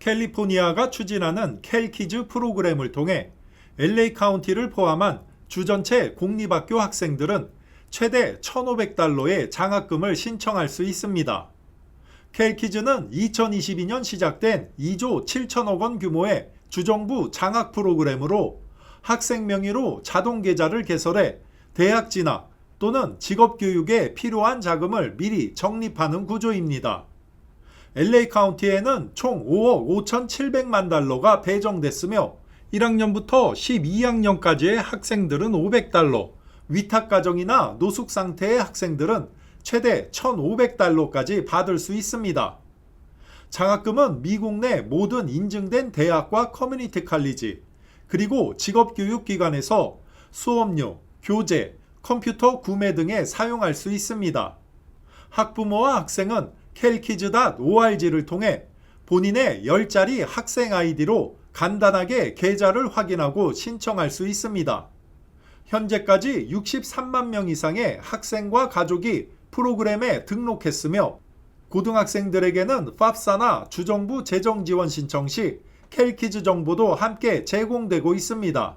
캘리포니아가 추진하는 캘키즈 프로그램을 통해 LA 카운티를 포함한 주 전체 공립학교 학생들은 최대 1,500달러의 장학금을 신청할 수 있습니다. 캘키즈는 2022년 시작된 2조 7천억 원 규모의 주정부 장학 프로그램으로 학생 명의로 자동 계좌를 개설해 대학 진학 또는 직업 교육에 필요한 자금을 미리 적립하는 구조입니다. LA 카운티에는 총 5억 5,700만 달러가 배정됐으며 1학년부터 12학년까지의 학생들은 500달러, 위탁 가정이나 노숙 상태의 학생들은 최대 1,500달러까지 받을 수 있습니다. 장학금은 미국 내 모든 인증된 대학과 커뮤니티 칼리지, 그리고 직업교육기관에서 수업료, 교재, 컴퓨터 구매 등에 사용할 수 있습니다. 학부모와 학생은 캘키즈.org를 통해 본인의 10자리 학생 아이디로 간단하게 계좌를 확인하고 신청할 수 있습니다. 현재까지 63만 명 이상의 학생과 가족이 프로그램에 등록했으며 고등학생들에게는 팝사나 주정부 재정 지원 신청 시 캘키즈 정보도 함께 제공되고 있습니다.